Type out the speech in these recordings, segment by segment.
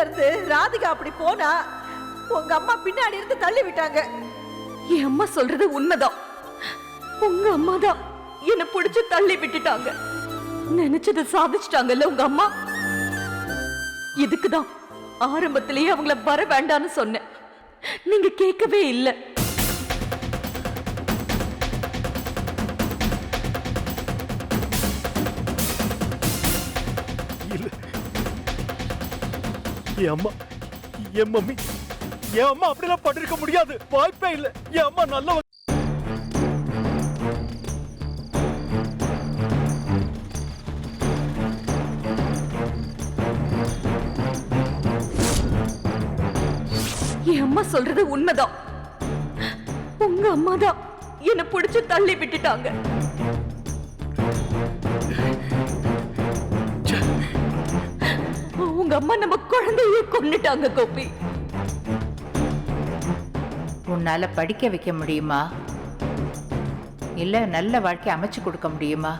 இருந்து ராதிகா அப்படி போனா உங்க அம்மா பின்னாடி இருந்து தள்ளி விட்டாங்க. என் அம்மா சொல்றது உண்மைதான். உங்க அம்மா தான் என்ன பிடிச்சு தள்ளி விட்டுட்டாங்க. நினைச்சதை சாதிச்சிட்டாங்கல்ல உங்க அம்மா? இதுக்குதான் ஆரம்பத்திலேயே அவங்கள வர வேண்டாம்னு சொன்னேன். நீங்க கேட்கவே இல்லை. என் அம்மா என் மம்மி என் அம்மா அப்படிலாம் பண்ணிருக்க முடியாது. வாய்ப்பே இல்ல. என் அம்மா நல்லவ என் அம்மா சொல்றது உண்மைதான். உங்க அம்மா தான் என்ன பிடிச்சு தள்ளி விட்டுட்டாங்க. அம்மா நம்ம குழந்தையே கொன்னுட்டாங்க கோபி. உன்னால படிக்க வைக்க முடியுமா? இல்ல நல்ல வாழ்க்கை அமைச்சு கொடுக்க முடியுமா?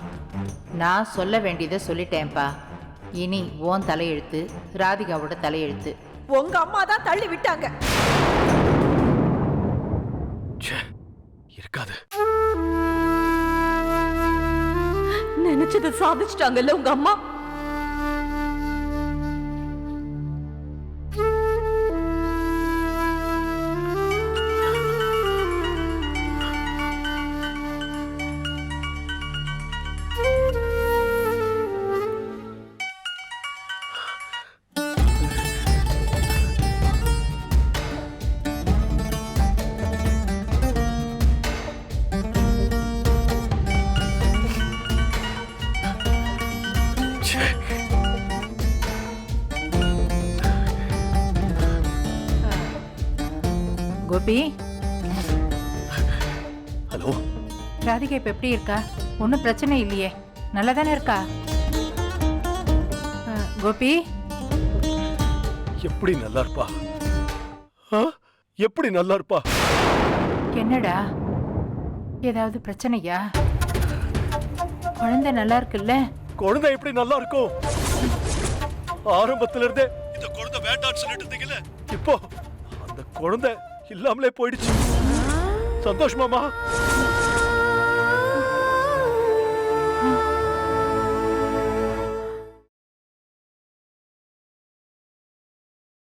நான் சொல்ல வேண்டியதை சொல்லிட்டேன்ப்பா. இனி உன் தலையெழுத்து ராதிகாவோட தலையெழுத்து. உங்க அம்மா தான் தள்ளி விட்டாங்க. ச்சே, இருக்காது. நினைச்சதை சாதிச்சிட்டாங்கல்ல உங்க அம்மா? கோபி. ஹலோ. ராதிகா இப்ப எப்படி இருக்கா? ஒன்றும் பிரச்சனை இல்லையே. நல்லா தானே இருக்கா கோபி. எப்படி நல்லா இருப்பா? எப்படி நல்லா இருப்பா? என்னடா? ஏதாவது பிரச்சனையா? குழந்தை நல்லா இருக்குல்ல? குழந்தை எப்படி நல்லா இருக்கும்? ஆரம்பத்துல இருந்தே இந்த குழந்தை வேண்டாம்னு சொல்லிட்டு இருந்தீங்கல்ல இப்போ அந்த குழந்தை இல்லாமலே போயிடுச்சு. சந்தோஷமாமா